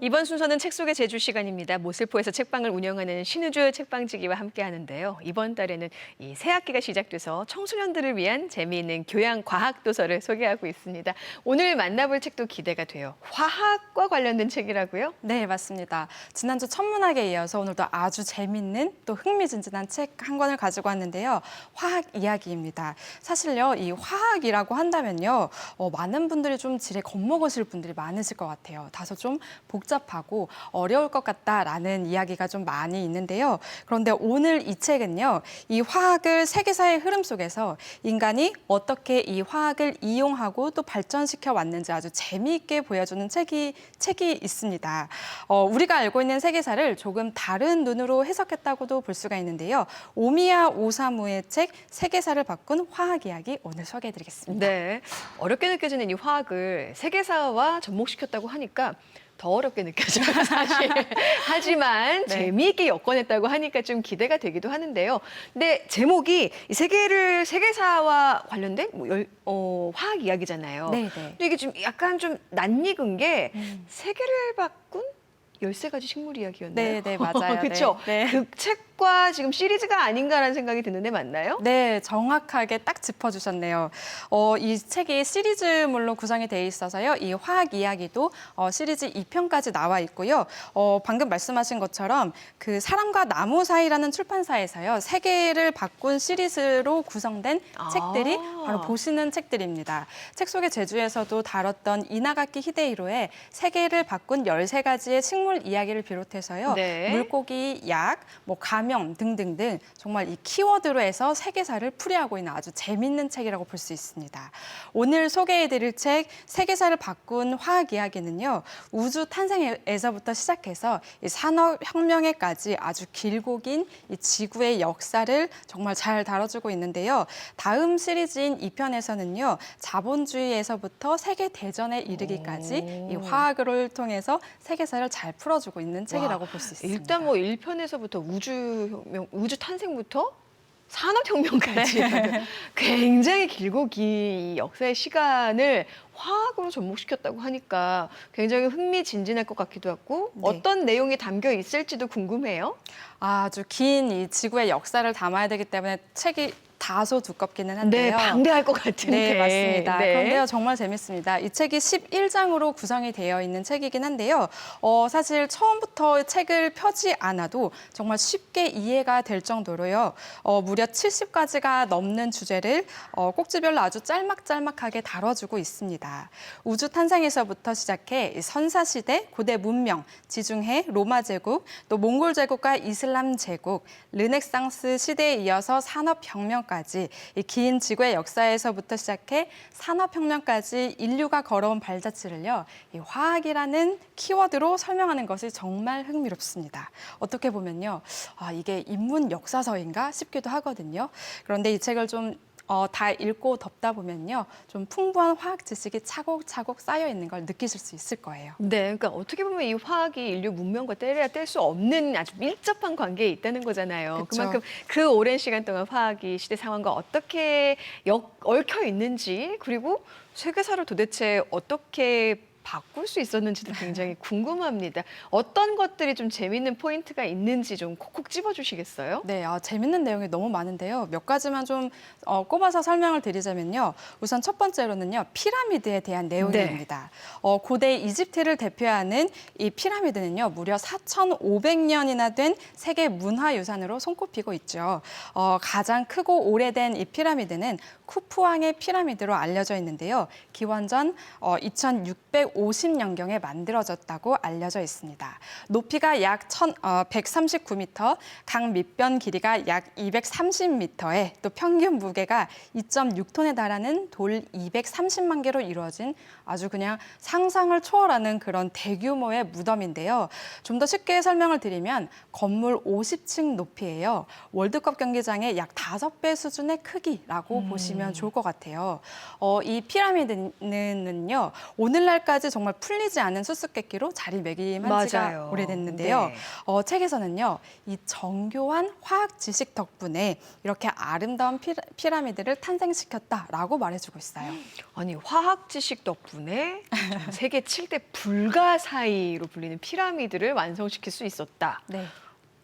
이번 순서는 책 속의 제주 시간입니다. 모슬포에서 책방을 운영하는 신우주 책방지기와 함께 하는데요. 이번 달에는 이 새 학기가 시작돼서 청소년들을 위한 재미있는 교양 과학 도서를 소개하고 있습니다. 오늘 만나볼 책도 기대가 돼요. 화학과 관련된 책이라고요? 네, 맞습니다. 지난주 천문학에 이어서 오늘도 아주 재밌는 또 흥미진진한 책 한 권을 가지고 왔는데요. 화학 이야기입니다. 사실요, 이 화학이라고 한다면요, 어, 많은 분들이 좀 지레 겁먹으실 분들이 많으실 것 같아요. 다소 좀 복 잡하고 어려울 것 같다라는 이야기가 좀 많이 있는데요. 그런데 오늘 이 책은요, 이 화학을 세계사의 흐름 속에서 인간이 어떻게 이 화학을 이용하고 또 발전시켜 왔는지 아주 재미있게 보여주는 책이 책이 있습니다. 어, 우리가 알고 있는 세계사를 조금 다른 눈으로 해석했다고도 볼 수가 있는데요. 오미야 오사무의 책 세계사를 바꾼 화학 이야기 오늘 소개해드리겠습니다. 네. 어렵게 느껴지는 이 화학을 세계사와 접목시켰다고 하니까 더 어렵게 느껴져요, 사실. 하지만 네. 재미있게 엮어냈다고 하니까 좀 기대가 되기도 하는데요. 근데 제목이 이 세계를 세계사와 관련된 뭐 열- 어, 화학 이야기잖아요. 네, 네. 근데 이게 좀 약간 좀 낯익은 게 음. 세계를 바꾼 열세 가지 식물 이야기였나요? 네, 네, 맞아요. 그렇죠. 네. 네. 그 책과 지금 시리즈가 아닌가라는 생각이 드는데 맞나요? 네, 정확하게 딱 짚어주셨네요. 어, 이 책이 시리즈물로 구성이 돼 있어서요. 이 화학 이야기도 어, 시리즈 2편까지 나와 있고요. 어, 방금 말씀하신 것처럼 그 사람과 나무 사이라는 출판사에서요. 세계를 바꾼 시리즈로 구성된 아. 책들이 바로 보시는 책들입니다. 책 속의 제주에서도 다뤘던 이나가키 히데이로의 세계를 바꾼 13가지의 식물 이야기를 비롯해서요. 네. 물고기, 약, 뭐 감염 등등등 정말 이 키워드로 해서 세계사를 풀이하고 있는 아주 재밌는 책이라고 볼 수 있습니다. 오늘 소개해드릴 책 세계사를 바꾼 화학 이야기는요. 우주 탄생에서부터 시작해서 이 산업 혁명에까지 아주 길고 긴 이 지구의 역사를 정말 잘 다뤄주고 있는데요. 다음 시리즈인 2편에서는요. 자본주의에서부터 세계 대전에 이르기까지 이 오. 화학을 통해서 세계사를 잘 풀어주고 있는 책이라고 볼 수 있습니다. 일단 뭐 1편에서부터 우주 혁명, 우주 탄생부터 산업혁명까지 굉장히 길고 긴 역사의 시간을 화학으로 접목시켰다고 하니까 굉장히 흥미진진할 것 같기도 하고 네. 어떤 내용이 담겨 있을지도 궁금해요. 아주 긴 이 지구의 역사를 담아야 되기 때문에 책이 다소 두껍기는 네, 한데요. 방대할 것 같은데. 네, 맞습니다. 네. 그런데요, 정말 재밌습니다. 이 책이 11장으로 구성이 되어 있는 책이긴 한데요. 어, 사실 처음부터 책을 펴지 않아도 정말 쉽게 이해가 될 정도로요. 어, 무려 70가지가 넘는 주제를 어, 꼭지별로 아주 짤막짤막하게 다뤄주고 있습니다. 우주 탄생에서부터 시작해 이 선사시대, 고대 문명, 지중해, 로마 제국, 또 몽골 제국과 이슬람 제국, 르네상스 시대에 이어서 산업혁명까지 이 긴 지구의 역사에서부터 시작해 산업혁명까지 인류가 걸어온 발자취를요, 이 화학이라는 키워드로 설명하는 것이 정말 흥미롭습니다. 어떻게 보면요, 아, 이게 인문 역사서인가 싶기도 하거든요. 그런데 이 책을 좀 어, 다 읽고 덮다 보면요, 좀 풍부한 화학 지식이 차곡차곡 쌓여 있는 걸 느끼실 수 있을 거예요. 네, 그러니까 어떻게 보면 이 화학이 인류 문명과 떼려야 뗄 수 없는 아주 밀접한 관계에 있다는 거잖아요. 그쵸. 그만큼 그 오랜 시간 동안 화학이 시대 상황과 어떻게 역, 얽혀 있는지 그리고 세계사를 도대체 어떻게 바꿀 수 있었는지도 굉장히 궁금합니다. 어떤 것들이 좀 재밌는 포인트가 있는지 좀 콕콕 집어주시겠어요? 네, 아, 재밌는 내용이 너무 많은데요. 몇 가지만 좀 어, 꼽아서 설명을 드리자면요. 우선 첫 번째로는요, 피라미드에 대한 내용입니다. 어, 고대 이집트를 대표하는 이 피라미드는요, 무려 4,500년이나 된 세계 문화유산으로 손꼽히고 있죠. 어, 가장 크고 오래된 이 피라미드는 쿠프왕의 피라미드로 알려져 있는데요. 기원전 어, 2650년경에 만들어졌다고 알려져 있습니다. 높이가 약 1 139m, 각 밑변 길이가 약 230m에 또 평균 무게가 2.6톤에 달하는 돌 230만 개로 이루어진 아주 그냥 상상을 초월하는 그런 대규모의 무덤인데요. 좀 더 쉽게 설명을 드리면 건물 50층 높이예요. 월드컵 경기장의 약 5배 수준의 크기라고 보시면 좋을 것 같아요. 어, 이 피라미드는요. 오늘날까지 아직까지 정말 풀리지 않은 수수께끼로 자리매김한 지가. 오래됐는데요. 네. 어, 책에서는요, 이 정교한 화학 지식 덕분에 이렇게 아름다운 피라, 피라미드를 탄생시켰다라고 말해주고 있어요. 아니 화학 지식 덕분에 세계 7대 불가사의로 불리는 피라미드를 완성시킬 수 있었다. 네.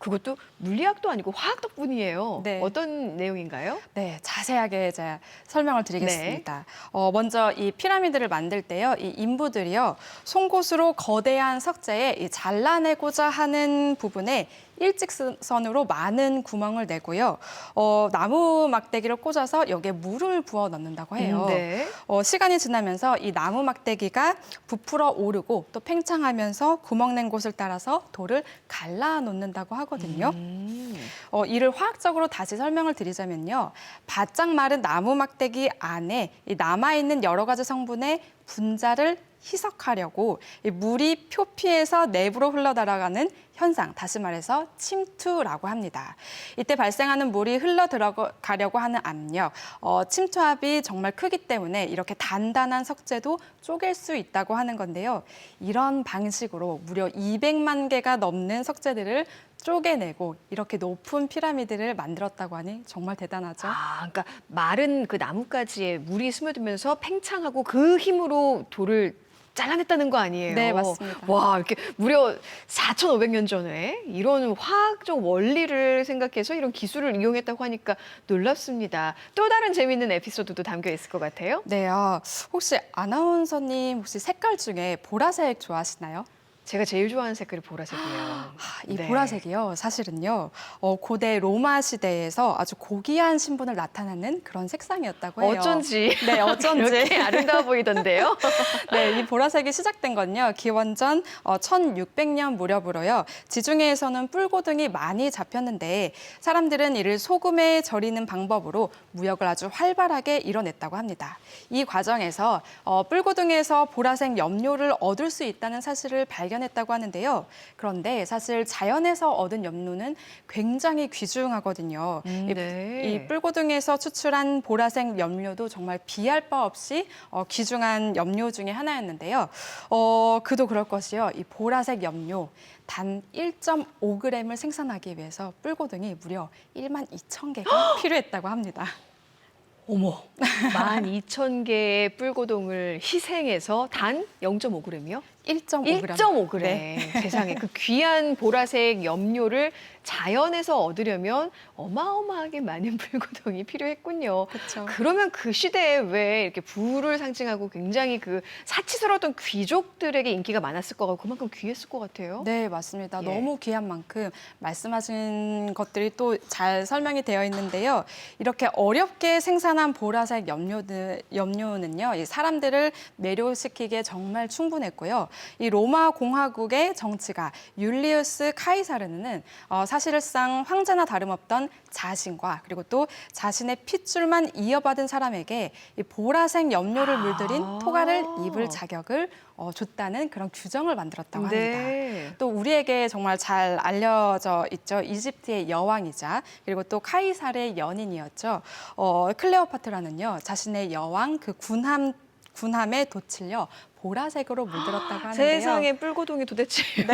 그것도 물리학도 아니고 화학 덕분이에요. 네. 어떤 내용인가요? 네, 자세하게 제가 설명을 드리겠습니다. 어, 먼저 이 피라미드를 만들 때요, 이 인부들이요, 송곳으로 거대한 석재에 이 잘라내고자 하는 부분에 일직선으로 많은 구멍을 내고요, 어, 나무 막대기를 꽂아서 여기에 물을 부어 넣는다고 해요. 네. 어, 시간이 지나면서 이 나무 막대기가 부풀어 오르고 또 팽창하면서 구멍 낸 곳을 따라서 돌을 갈라 놓는다고 하거든요. 음. 어, 이를 화학적으로 다시 설명을 드리자면요. 바짝 마른 나무 막대기 안에 이 남아 있는 여러 가지 성분의 분자를 희석하려고 이 물이 표피에서 내부로 흘러들어가는 현상, 다시 말해서 침투라고 합니다. 이때 발생하는 물이 흘러 들어가려고 하는 압력, 어, 침투압이 정말 크기 때문에 이렇게 단단한 석재도 쪼갤 수 있다고 하는 건데요. 이런 방식으로 무려 200만 개가 넘는 석재들을 쪼개내고 이렇게 높은 피라미드를 만들었다고 하니 정말 대단하죠. 아, 그러니까 마른 그 나뭇가지에 물이 스며들면서 팽창하고 그 힘으로 돌을 잘라냈다는 거 아니에요? 네, 맞습니다. 와, 이렇게 무려 4,500년 전에 이런 화학적 원리를 생각해서 이런 기술을 이용했다고 하니까 놀랍습니다. 또 다른 재미있는 에피소드도 담겨 있을 것 같아요. 네, 아, 혹시 아나운서님 혹시 색깔 중에 보라색 좋아하시나요? 제가 제일 좋아하는 색깔이 보라색이에요. 아, 이 네. 보라색이요, 사실은요, 어, 고대 로마 시대에서 아주 고귀한 신분을 나타내는 그런 색상이었다고 해요. 어쩐지 네, 어쩐지. 이렇게 아름다워 보이던데요. 네, 이 보라색이 시작된 건요. 기원전 어, 1600년 무렵으로요. 지중해에서는 뿔고등이 많이 잡혔는데 사람들은 이를 소금에 절이는 방법으로 무역을 아주 활발하게 이뤄냈다고 합니다. 이 과정에서 어, 뿔고등에서 보라색 염료를 얻을 수 있다는 사실을 발견 했다고 하는데요. 그런데 사실 자연에서 얻은 염료는 굉장히 귀중하거든요. 음, 이 네. 이 뿔고등에서 추출한 보라색 염료도 정말 비할 바 없이 어, 귀중한 염료 중에 하나였는데요. 어, 그도 그럴 것이요. 이 보라색 염료 단 1.5g을 생산하기 위해서 뿔고등이 무려 1만 2천 개가 필요했다고 합니다. 어머, 12,000개의 뿔고동을 희생해서 단 0.5g이요? 1.5g. 1.5g. 네. 세상에 그 귀한 보라색 염료를 자연에서 얻으려면 어마어마하게 많은 뿔고동이 필요했군요. 그렇죠. 그러면 그 시대에 왜 이렇게 부를 상징하고 굉장히 그 사치스러웠던 귀족들에게 인기가 많았을 것 같고 그만큼 귀했을 것 같아요. 네, 맞습니다. 예. 너무 귀한 만큼 말씀하신 것들이 또 잘 설명이 되어 있는데요. 이렇게 어렵게 생산한 보라색 염료들, 염료는요, 이 사람들을 매료시키기에 정말 충분했고요. 이 로마 공화국의 정치가 율리우스 카이사르는 어, 사실상 황제나 다름없던 자신과 그리고 또 자신의 핏줄만 이어받은 사람에게 이 보라색 염료를 물들인 아. 토가를 입을 자격을 어, 줬다는 그런 규정을 만들었다고 합니다. 네. 또 우리에게 정말 잘 알려져 있죠. 이집트의 여왕이자 그리고 또 카이사르의 연인이었죠. 어, 클레오파트라는요. 자신의 여왕 그 군함 군함에 돛을요 보라색으로 물들었다고 하는데요. 세상에 뿔고동이 도대체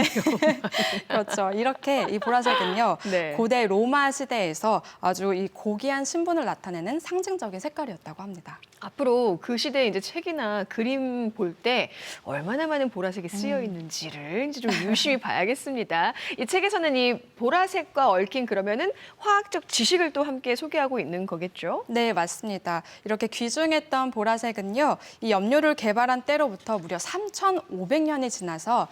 그렇죠. 이렇게 이 보라색은요. 네. 고대 로마 시대에서 아주 이 고귀한 신분을 나타내는 상징적인 색깔이었다고 합니다. 앞으로 그 시대에 이제 책이나 그림 볼 때 얼마나 많은 보라색이 음. 쓰여 있는지를 이제 좀 유심히 봐야겠습니다. 이 책에서는 이 보라색과 얽힌 그러면은 화학적 지식을 또 함께 소개하고 있는 거겠죠? 네, 맞습니다. 이렇게 귀중했던 보라색은요, 이 염료를 개발한 때로부터 무려 3,500년이 지나서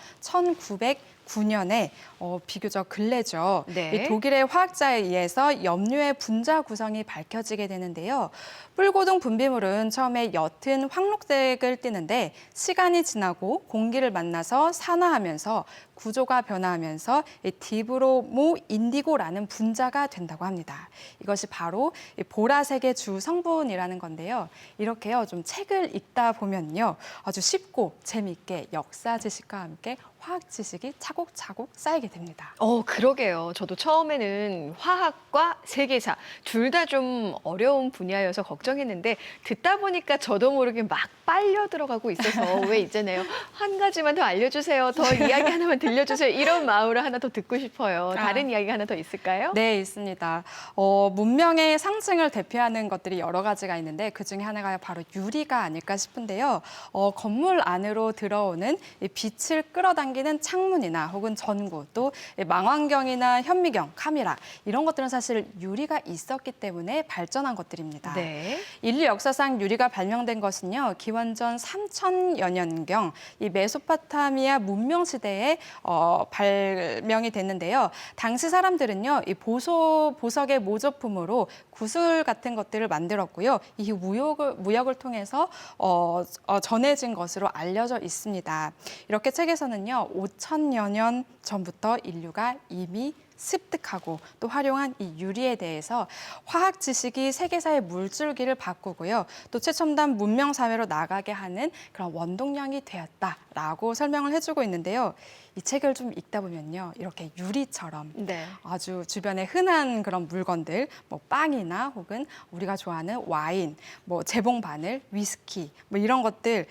1909년에 어, 비교적 근래죠. 네. 이 독일의 화학자에 의해서 염료의 분자 구성이 밝혀지게 되는데요. 뿔고동 분비물은 처음에 옅은 황록색을 띠는데 시간이 지나고 공기를 만나서 산화하면서 구조가 변화하면서 이 디브로모 인디고라는 분자가 된다고 합니다. 이것이 바로 이 보라색의 주 성분이라는 건데요. 이렇게요 좀 책을 읽다 보면요 아주 쉽고 재미있게 역사 지식과 함께 화학 지식이 착 차곡차곡 쌓이게 됩니다. 어, 그러게요. 저도 처음에는 화학과 세계사 둘 다 좀 어려운 분야여서 걱정했는데 듣다 보니까 저도 모르게 막 빨려 들어가고 있어서 왜 이제네요. 한 가지만 더 알려주세요. 더 이야기 하나만 들려주세요. 이런 마음으로 하나 더 듣고 싶어요. 다른 이야기가 하나 더 있을까요? 네, 있습니다. 어, 문명의 상징을 대표하는 것들이 여러 가지가 있는데 그 중에 하나가 바로 유리가 아닐까 싶은데요. 어, 건물 안으로 들어오는 이 빛을 끌어당기 는 창문이나 혹은 전구, 또이 망원경이나 현미경, 카메라 이런 것들은 사실 유리가 있었기 때문에 발전한 것들입니다. 네. 인류 역사상 유리가 발명된 것은요 기원전 3천여 년경 이 메소포타미아 문명 시대에 어, 발명이 됐는데요. 당시 사람들은요 이 보소 보석의 모조품으로 구슬 같은 것들을 만들었고요. 이 무역을 무역을 통해서 어, 어, 전해진 것으로 알려져 있습니다. 이렇게 책에서는요 5천여 년 전부터 인류가 이미 습득하고 또 활용한 이 유리에 대해서 화학 지식이 세계사의 물줄기를 바꾸고요. 또 최첨단 문명 사회로 나가게 하는 그런 원동력이 되었다라고 설명을 해주고 있는데요. 이 책을 좀 읽다 보면요. 이렇게 유리처럼 네. 아주 주변에 흔한 그런 물건들, 뭐 빵이나 혹은 우리가 좋아하는 와인, 뭐 재봉 바늘, 위스키, 뭐 이런 것들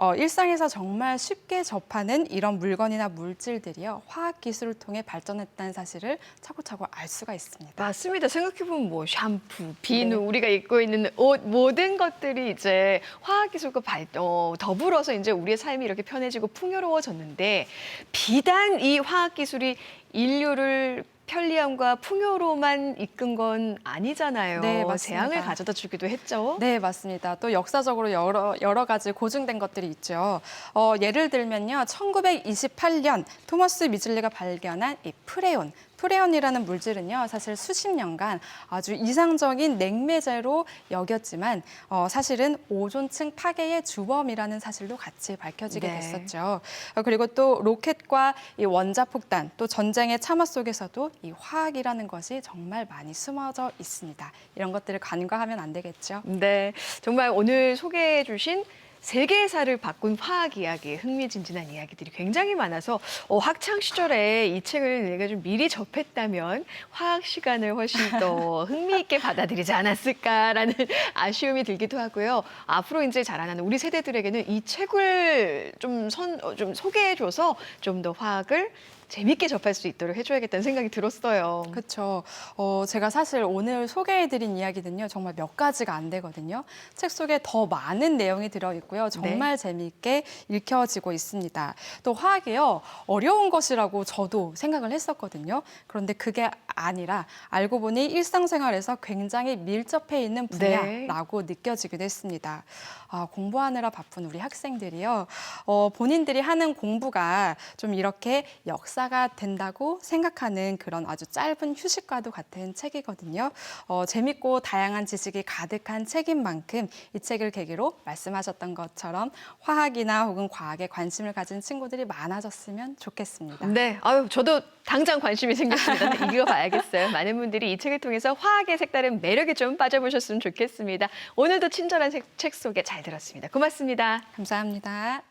어, 일상에서 정말 쉽게 접하는 이런 물건이나 물질들이요 화학 기술을 통해 발전했다는 사실을 차고차고 알 수가 있습니다. 맞습니다. 생각해보면 뭐 샴푸, 비누, 우리가 입고 있는 옷 모든 것들이 이제 화학 기술과 발, 어, 더불어서 이제 우리의 삶이 이렇게 편해지고 풍요로워졌는데 비단 이 화학 기술이 인류를 편리함과 풍요로만 이끈 건 아니잖아요. 네, 맞습니다. 재앙을 가져다 주기도 했죠. 네, 맞습니다. 또 역사적으로 여러, 여러 가지 고증된 것들이 있죠. 어, 예를 들면요. 1928년 토머스 미즐리가 발견한 이 프레온. 프레온이라는 물질은요, 사실 수십 년간 아주 이상적인 냉매제로 여겼지만, 어, 사실은 오존층 파괴의 주범이라는 사실도 같이 밝혀지게 네. 됐었죠. 어, 그리고 또 로켓과 이 원자폭탄, 또 전쟁의 참화 속에서도 이 화학이라는 것이 정말 많이 숨어져 있습니다. 이런 것들을 간과하면 안 되겠죠. 네, 정말 오늘 소개해 주신 세계사를 바꾼 화학 이야기, 흥미진진한 이야기들이 굉장히 많아서 어, 학창 시절에 이 책을 내가 좀 미리 접했다면 화학 시간을 훨씬 더 흥미있게 받아들이지 않았을까라는 아쉬움이 들기도 하고요. 앞으로 이제 자라나는 우리 세대들에게는 이 책을 좀, 선, 어, 좀 소개해줘서 좀 더 화학을 재밌게 접할 수 있도록 해줘야겠다는 생각이 들었어요. 그렇죠. 어, 제가 사실 오늘 소개해드린 이야기는요, 정말 몇 가지가 안 되거든요. 책 속에 더 많은 내용이 들어 있고요. 정말 재미있게 읽혀지고 있습니다. 또 화학이요, 어려운 것이라고 저도 생각을 했었거든요. 그런데 그게 아니라 알고 보니 일상생활에서 굉장히 밀접해 있는 분야라고 느껴지기도 했습니다. 아, 공부하느라 바쁜 우리 학생들이요, 어, 본인들이 하는 공부가 좀 이렇게 역사 가 된다고 생각하는 그런 아주 짧은 휴식과도 같은 책이거든요. 어, 재밌고 다양한 지식이 가득한 책인 만큼 이 책을 계기로 말씀하셨던 것처럼 화학이나 혹은 과학에 관심을 가진 친구들이 많아졌으면 좋겠습니다. 네, 아유 저도 당장 관심이 생겼습니다. 읽어봐야겠어요. 많은 분들이 이 책을 통해서 화학의 색다른 매력에 좀 빠져보셨으면 좋겠습니다. 오늘도 친절한 책, 책 소개 잘 들었습니다. 고맙습니다. 감사합니다.